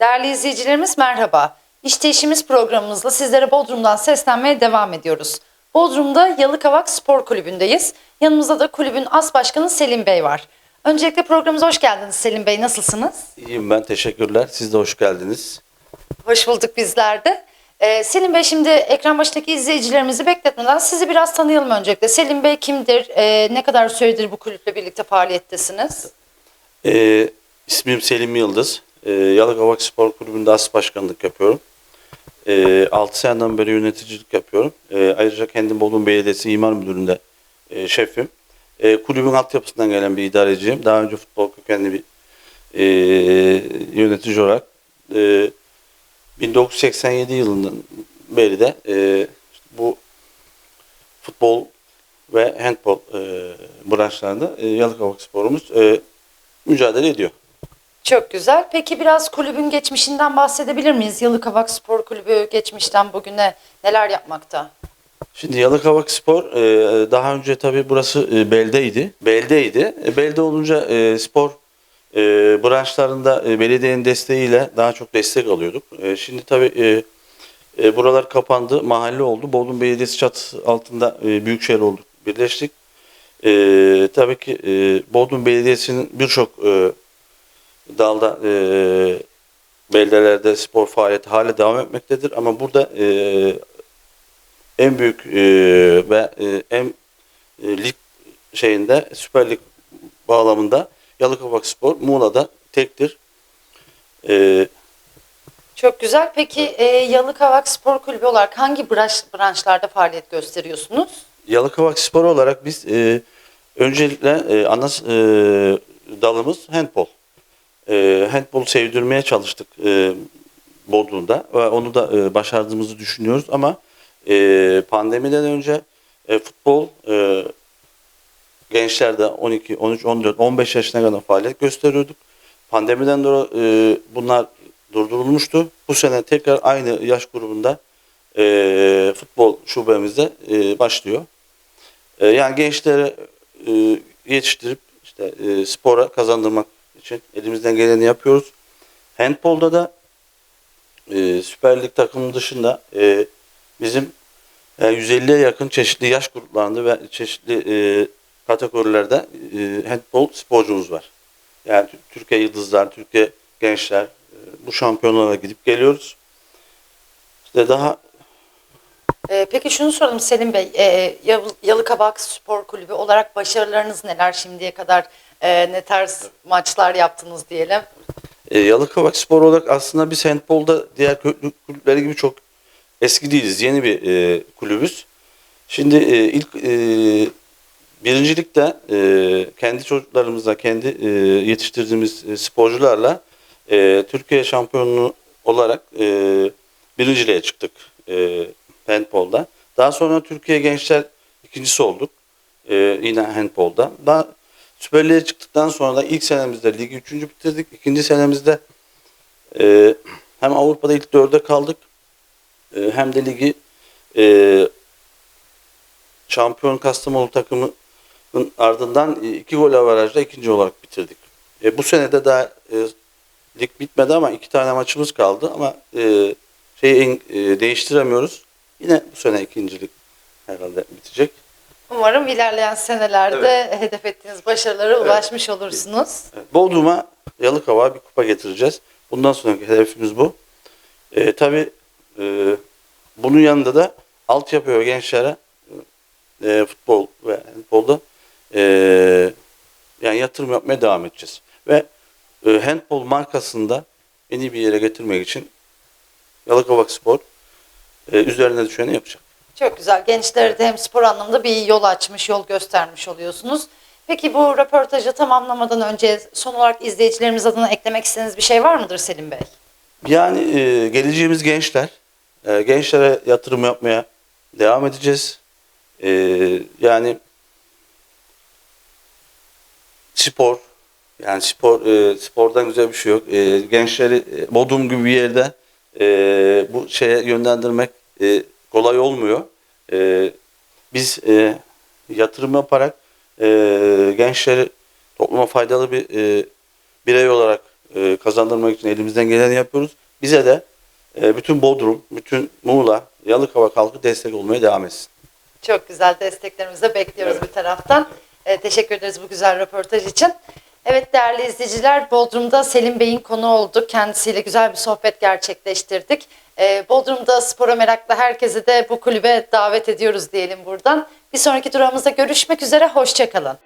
Değerli izleyicilerimiz merhaba. İşte işimiz programımızla sizlere Bodrum'dan seslenmeye devam ediyoruz. Bodrum'da Yalıkavak Spor Kulübü'ndeyiz. Yanımızda da kulübün as başkanı Selim Bey var. Öncelikle programımıza hoş geldiniz Selim Bey. Nasılsınız? İyiyim ben teşekkürler. Siz de hoş geldiniz. Hoş bulduk bizler de. Ee, Selim Bey şimdi ekran başındaki izleyicilerimizi bekletmeden sizi biraz tanıyalım öncelikle. Selim Bey kimdir? Ee, ne kadar süredir bu kulüple birlikte faaliyettesiniz? Ee, ismim Selim Yıldız. Ee, Yalıkavak Spor Kulübü'nde as başkanlık yapıyorum. Ee, 6 seneden beri yöneticilik yapıyorum. Ee, ayrıca kendim Bodrum Belediyesi İmar Müdürlüğü'nde e, şefim. Ee, kulübün altyapısından gelen bir idareciyim. Daha önce futbol kökenli bir e, yönetici olarak e, 1987 yılından beri de e, bu futbol ve handbol e, branşlarında e, Yalıkavak Sporumuz e, mücadele ediyor. Çok güzel. Peki biraz kulübün geçmişinden bahsedebilir miyiz? Yalıkavak Spor Kulübü geçmişten bugüne neler yapmakta? Şimdi Yalıkavak Spor e, daha önce tabii burası e, beldeydi. Beldeydi. E, Belde olunca spor branşlarında belediyenin desteğiyle daha çok destek alıyorduk. Şimdi tabii buralar kapandı, mahalle oldu. Bodrum Belediyesi çatı altında Büyükşehir olduk, birleştik. Tabii ki Bodrum Belediyesi'nin birçok dalda e, beldelerde spor faaliyeti hala devam etmektedir. Ama burada e, en büyük e, ve e, en e, lig şeyinde Süper Lig bağlamında Yalıkavak Spor Muğla'da tektir. E, Çok güzel. Peki e, Yalıkavak Spor Kulübü olarak hangi branş, branşlarda faaliyet gösteriyorsunuz? Yalıkavak Spor olarak biz e, öncelikle e, ana e, dalımız handbol. E, handbol sevdirmeye çalıştık e, Bodrum'da ve onu da e, başardığımızı düşünüyoruz ama e, pandemiden önce e, futbol e, gençlerde 12, 13, 14, 15 yaşına kadar faaliyet gösteriyorduk. Pandemiden dolayı e, bunlar durdurulmuştu. Bu sene tekrar aynı yaş grubunda e, futbol şubemizde e, başlıyor. E, yani gençleri e, yetiştirip işte e, spora kazandırmak için elimizden geleni yapıyoruz. Handbolda da e, Süper Lig takımı dışında e, bizim e, 150'ye yakın çeşitli yaş gruplarında ve çeşitli e, kategorilerde e, handbol sporcumuz var. Yani Tü- Türkiye Yıldızlar, Türkiye Gençler e, bu şampiyonlara gidip geliyoruz. İşte daha E, peki şunu soralım Selim Bey. E, Yalıkavak Spor Kulübü olarak başarılarınız neler şimdiye kadar? e, ne tarz maçlar yaptınız diyelim? E, Yalıkavak Spor olarak aslında biz handbolda diğer kul- kulüpleri gibi çok eski değiliz. Yeni bir e, kulübüz. Şimdi e, ilk e, birincilikte e, kendi çocuklarımızla, kendi e, yetiştirdiğimiz e, sporcularla e, Türkiye şampiyonu olarak e, birinciliğe çıktık e, handbolda. Daha sonra Türkiye Gençler ikincisi olduk. E, yine handbolda. Daha Süper Lig'e çıktıktan sonra da ilk senemizde ligi üçüncü bitirdik. İkinci senemizde e, hem Avrupa'da ilk dörde kaldık e, hem de ligi e, şampiyon Kastamonu takımının ardından iki gol avarajla ikinci olarak bitirdik. E, bu sene de daha e, lig bitmedi ama iki tane maçımız kaldı ama e, şeyi e, değiştiremiyoruz. Yine bu sene ikincilik herhalde bitecek. Umarım ilerleyen senelerde hedef ettiğiniz başarılara ulaşmış olursunuz. Evet, Bodrum'a Yalıkavak'a bir kupa getireceğiz. Bundan sonraki hedefimiz bu. Ee, tabii e, bunun yanında da altyapı ve gençlere e, futbol ve handbolda e, yani yatırım yapmaya devam edeceğiz. Ve e, handbol markasında en iyi bir yere getirmek için Yalıkavak Spor e, üzerine düşeni yapacak. Çok güzel. Gençlere de hem spor anlamında bir yol açmış, yol göstermiş oluyorsunuz. Peki bu röportajı tamamlamadan önce son olarak izleyicilerimiz adına eklemek istediğiniz bir şey var mıdır Selim Bey? Yani e, geleceğimiz gençler. E, gençlere yatırım yapmaya devam edeceğiz. E, yani spor, yani spor e, spordan güzel bir şey yok. E, gençleri e, Bodrum gibi bir yerde e, bu şeye yönlendirmek e, kolay olmuyor. E, biz e, yatırım yaparak e, gençleri topluma faydalı bir e, birey olarak e, kazandırmak için elimizden geleni yapıyoruz. bize de e, bütün Bodrum, bütün Muğla, Yalıkavak halkı destek olmaya devam etsin. Çok güzel desteklerimizi de bekliyoruz Evet. bir taraftan. Ee, teşekkür ederiz bu güzel röportaj için. Evet değerli izleyiciler Bodrum'da Selim Bey'in konu olduk. Kendisiyle güzel bir sohbet gerçekleştirdik. Ee, Bodrum'da spora meraklı herkesi de bu kulübe davet ediyoruz diyelim buradan. Bir sonraki durağımızda görüşmek üzere. Hoşçakalın.